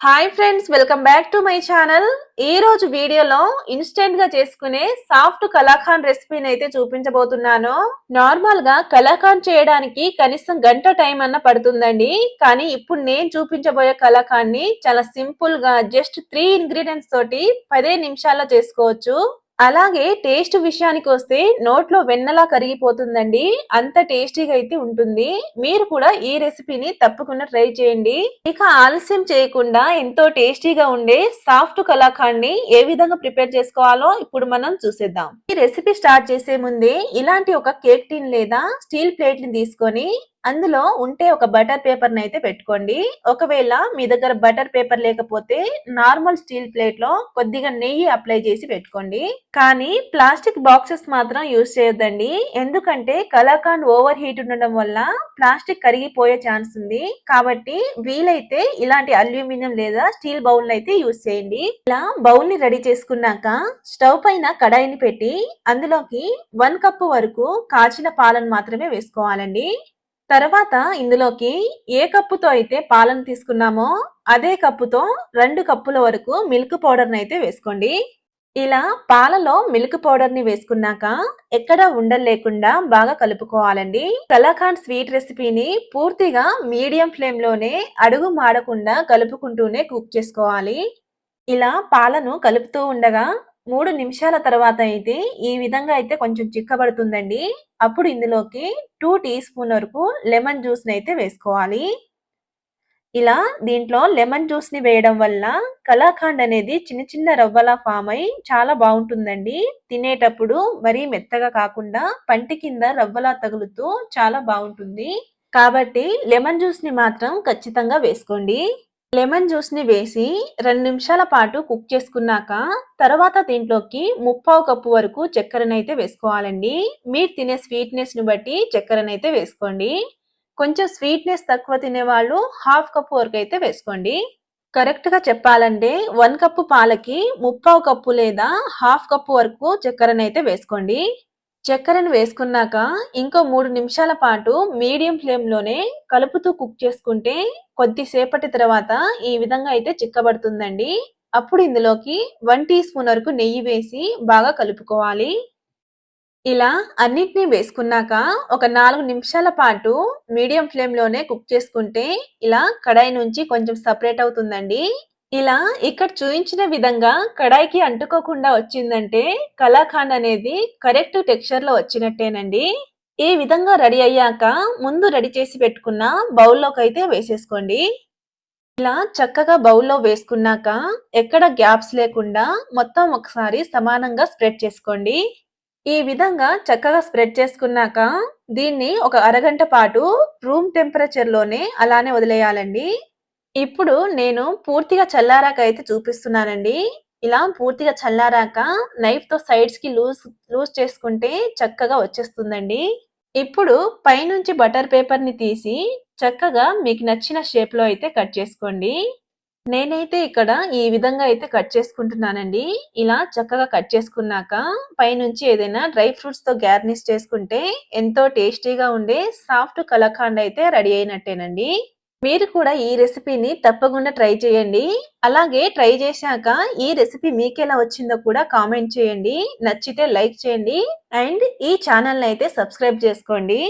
Hi friends welcome back to my channel ఈ రోజు వీడియోలో ఇన్స్టెంట్గా చేసుకునే సాఫ్ట్ కలాఖాన్ రెసిపీని అయితే చూపించబోతున్నాను. నార్మల్గా కలాఖాన్ చేయడానికి కనీసం గంట టైం అన్న పడుతుందండి. కానీ ఇప్పుడు నేను చూపించబోయే కలాఖాన్ని చాలా సింపుల్గా జస్ట్ త్రీ ఇంగ్రీడియంట్స్ తోటి పదే నిమిషాల్లో చేసుకోవచ్చు. అలాగే టేస్ట్ విషయానికి వస్తే నోట్లో వెన్నలా కరిగిపోతుందండి. అంత టేస్టీగా అయితే ఉంటుంది. మీరు కూడా ఈ రెసిపీని తప్పకుండా ట్రై చేయండి. ఇక ఆలస్యం చేయకుండా ఎంతో టేస్టీగా ఉండే సాఫ్ట్ కలాఖండ్ని ఏ విధంగా ప్రిపేర్ చేసుకోవాలో ఇప్పుడు మనం చూసేద్దాం. ఈ రెసిపీ స్టార్ట్ చేసే ముందే ఇలాంటి ఒక కేక్ టిన్ లేదా స్టీల్ ప్లేట్ని తీసుకొని అందులో ఉంటే ఒక బటర్ పేపర్ని అయితే పెట్టుకోండి. ఒకవేళ మీ దగ్గర బటర్ పేపర్ లేకపోతే నార్మల్ స్టీల్ ప్లేట్లో కొద్దిగా నెయ్యి అప్లై చేసి పెట్టుకోండి. కానీ ప్లాస్టిక్ బాక్సెస్ మాత్రం యూజ్ చేయొద్దండి. ఎందుకంటే కలాకాండ్ ఓవర్ హీట్ ఉండడం వల్ల ప్లాస్టిక్ కరిగిపోయే ఛాన్స్ ఉంది. కాబట్టి వీలైతే ఇలాంటి అల్యూమినియం లేదా స్టీల్ బౌల్ అయితే యూజ్ చేయండి. ఇలా బౌల్ని రెడీ చేసుకున్నాక స్టవ్ పైన కడాయిని పెట్టి అందులోకి వన్ కప్ వరకు కాచిన పాలను మాత్రమే వేసుకోవాలండి. తర్వాత ఇందులోకి ఏ కప్పుతో అయితే పాలను తీసుకున్నామో అదే కప్పుతో రెండు కప్పుల వరకు మిల్క్ పౌడర్ని అయితే వేసుకోండి. ఇలా పాలలో మిల్క్ పౌడర్ని వేసుకున్నాక ఎక్కడ ఉండలు లేకుండా బాగా కలుపుకోవాలండి. కలాఖాండ్ స్వీట్ రెసిపీని పూర్తిగా మీడియం ఫ్లేమ్లోనే అడుగు మాడకుండా కలుపుకుంటూనే కుక్ చేసుకోవాలి. ఇలా పాలను కలుపుతూ ఉండగా మూడు నిమిషాల తర్వాత అయితే ఈ విధంగా అయితే కొంచెం చిక్కబడుతుందండి. అప్పుడు ఇందులోకి టూ టీ స్పూన్ వరకు లెమన్ జ్యూస్ని అయితే వేసుకోవాలి. ఇలా దీంట్లో లెమన్ జ్యూస్ని వేయడం వల్ల కలాఖండ్ అనేది చిన్న చిన్న రవ్వలా ఫామ్ అయి చాలా బాగుంటుందండి. తినేటప్పుడు మరీ మెత్తగా కాకుండా పంటి కింద రవ్వలా తగులుతూ చాలా బాగుంటుంది. కాబట్టి లెమన్ జ్యూస్ని మాత్రం ఖచ్చితంగా వేసుకోండి. లెమన్ జ్యూస్ని వేసి రెండు నిమిషాల పాటు కుక్ చేసుకున్నాక తర్వాత దీంట్లోకి ముప్పావు కప్పు వరకు చక్కెరనైతే వేసుకోవాలండి. మీరు తినే స్వీట్నెస్ని బట్టి చక్కెరనైతే వేసుకోండి. కొంచెం స్వీట్నెస్ తక్కువ తినేవాళ్ళు హాఫ్ కప్పు వరకు అయితే వేసుకోండి. కరెక్ట్గా చెప్పాలంటే వన్ కప్పు పాలకి ముప్పావు కప్పు లేదా హాఫ్ కప్పు వరకు చక్కెరనైతే వేసుకోండి. చక్కెరను వేసుకున్నాక ఇంకో మూడు నిమిషాల పాటు మీడియం ఫ్లేమ్లోనే కలుపుతూ కుక్ చేసుకుంటే కొద్దిసేపటి తర్వాత ఈ విధంగా అయితే చిక్కబడుతుందండి. అప్పుడు ఇందులోకి వన్ టీ స్పూన్ వరకు నెయ్యి వేసి బాగా కలుపుకోవాలి. ఇలా అన్నిటినీ వేసుకున్నాక ఒక నాలుగు నిమిషాల పాటు మీడియం ఫ్లేమ్లోనే కుక్ చేసుకుంటే ఇలా కడాయి నుంచి కొంచెం సపరేట్ అవుతుందండి. ఇలా ఇక్కడ చూపించిన విధంగా కడాయికి అంటుకోకుండా వచ్చిందంటే కలాఖండ్ అనేది కరెక్ట్ టెక్స్చర్లో వచ్చినట్టేనండి. ఈ విధంగా రెడీ అయ్యాక ముందు రెడీ చేసి పెట్టుకున్న బౌల్లోకి అయితే వేసేసుకోండి. ఇలా చక్కగా బౌల్లో వేసుకున్నాక ఎక్కడ గ్యాప్స్ లేకుండా మొత్తం ఒకసారి సమానంగా స్ప్రెడ్ చేసుకోండి. ఈ విధంగా చక్కగా స్ప్రెడ్ చేసుకున్నాక దీన్ని ఒక అరగంట పాటు రూమ్ టెంపరేచర్లోనే అలానే వదిలేయాలండి. ఇప్పుడు నేను పూర్తిగా చల్లారాక అయితే చూపిస్తున్నానండి. ఇలా పూర్తిగా చల్లారాక నైఫ్తో సైడ్స్కి లూజ్ లూజ్ చేసుకుంటే చక్కగా వచ్చేస్తుందండి. ఇప్పుడు పైనుంచి బటర్ పేపర్ని తీసి చక్కగా మీకు నచ్చిన షేప్లో అయితే కట్ చేసుకోండి. నేనైతే ఇక్కడ ఈ విధంగా అయితే కట్ చేసుకుంటున్నానండి. ఇలా చక్కగా కట్ చేసుకున్నాక పైనుంచి ఏదైనా డ్రై ఫ్రూట్స్తో గార్నిష్ చేసుకుంటే ఎంతో టేస్టీగా ఉండే సాఫ్ట్ కలకాండ్ అయితే రెడీ అయినట్టేనండి. మీరు కూడా ఈ రెసిపీని తప్పకుండా ట్రై చేయండి. అలాగే ట్రై చేశాక ఈ రెసిపీ మీకు ఎలా వచ్చిందో కూడా కామెంట్ చేయండి. నచ్చితే లైక్ చేయండి. అండ్ ఈ ఛానల్ అయితే సబ్స్క్రైబ్ చేసుకోండి.